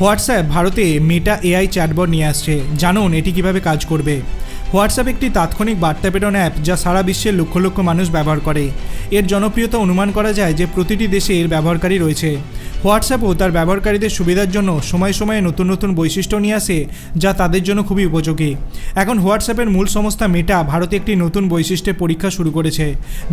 WhatsApp ভারতে Meta AI chatbot নিয়ে আসছে। জানুন, এটি কীভাবে কাজ করবে। হোয়াটসঅ্যাপ একটি তাৎক্ষণিক বার্তা প্রেরণ অ্যাপ যা সারা বিশ্বের লক্ষ লক্ষ মানুষ ব্যবহার করে। এর জনপ্রিয়তা অনুমান করা যায় যে প্রতিটি দেশে এর ব্যবহারকারী রয়েছে। হোয়াটসঅ্যাপও তার ব্যবহারকারীদের সুবিধার জন্য সময় সময়ে নতুন নতুন বৈশিষ্ট্য নিয়ে আসে, যা তাদের জন্য খুবই উপযোগী। এখন হোয়াটসঅ্যাপের মূল সংস্থা মেটা ভারতে একটি নতুন বৈশিষ্ট্যের পরীক্ষা শুরু করেছে,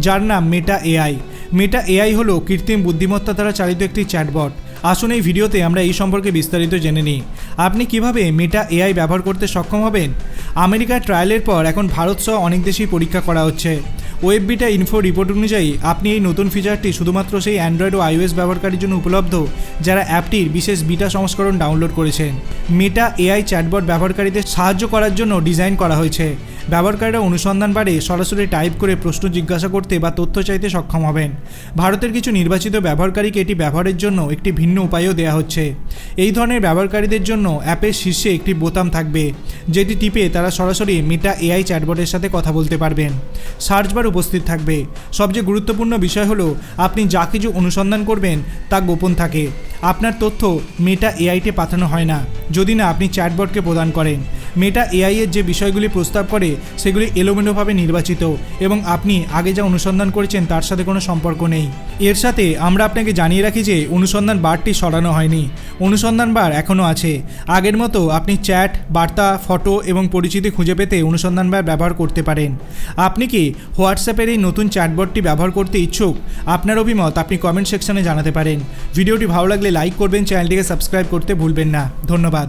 যার নাম মেটা এআই মেটা এআই হলো কৃত্রিম বুদ্ধিমত্তা দ্বারা চালিত একটি চ্যাটবট আসুন এই ভিডিওতে আমরা এই সম্পর্কে বিস্তারিত জেনে নিই। আপনি কীভাবে মেটা এআই ব্যবহার করতে সক্ষম হবেন? আমেরিকার ট্রায়ালের পর এখন ভারত সহ অনেক দেশেই পরীক্ষা করা হচ্ছে। ওয়েব বিটা ইনফো রিপোর্ট অনুযায়ী, আপনি এই নতুন ফিচারটি শুধুমাত্র সেই অ্যান্ড্রয়েড ও আইওএস ব্যবহারকারীর জন্য উপলব্ধ, যারা অ্যাপটির বিশেষ বিটা সংস্করণ ডাউনলোড করেছেন। মেটা এআই চ্যাটবট ব্যবহারকারীদের সাহায্য করার জন্য ডিজাইন করা হয়েছে। ব্যবহারকারীরা অনুসন্ধান বারে সরাসরি টাইপ করে প্রশ্ন জিজ্ঞাসা করতে বা তথ্য চাইতে সক্ষম হবেন। ভারতের কিছু নির্বাচিত ব্যবহারকারীকে এটি ব্যবহারের জন্য একটি ভিন্ন উপায়ও দেওয়া হচ্ছে। এই ধরনের ব্যবহারকারীদের জন্য অ্যাপের শীর্ষে একটি বোতাম থাকবে, যেটি টিপে তারা সরাসরি মেটা এআই চ্যাটবটের সাথে কথা বলতে পারবেন। সার্চ বার উপস্থিত থাকবে। সবচেয়ে গুরুত্বপূর্ণ বিষয় হলো, আপনি যা কিছু অনুসন্ধান করবেন তা গোপন থাকে। আপনার তথ্য মেটা এআইতে পাঠানো হয় না, যদি না আপনি চ্যাটবটকে প্রদান করেন। মেটা এআইয়ের যে বিষয়গুলি প্রস্তাব করে, সেগুলি এলোমেলোভাবে নির্বাচিত এবং আপনি আগে যা অনুসন্ধান করেছেন তার সাথে কোনো সম্পর্ক নেই। এর সাথে আমরা আপনাকে জানিয়ে রাখি যে অনুসন্ধান বারটি সরানো হয়নি। অনুসন্ধান বার এখনও আছে। আগের মতো আপনি চ্যাট, বার্তা, ফটো এবং পরিচিতি খুঁজে পেতে অনুসন্ধান বার ব্যবহার করতে পারেন। আপনি কি হোয়াটসঅ্যাপের এই নতুন চ্যাটবটটি ব্যবহার করতে ইচ্ছুক? আপনার অভিমত আপনি কমেন্ট সেকশনে জানাতে পারেন। ভিডিওটি ভালো লাগলে লাইক করবেন, চ্যানেলটিকে সাবস্ক্রাইব করতে ভুলবেন না। ধন্যবাদ।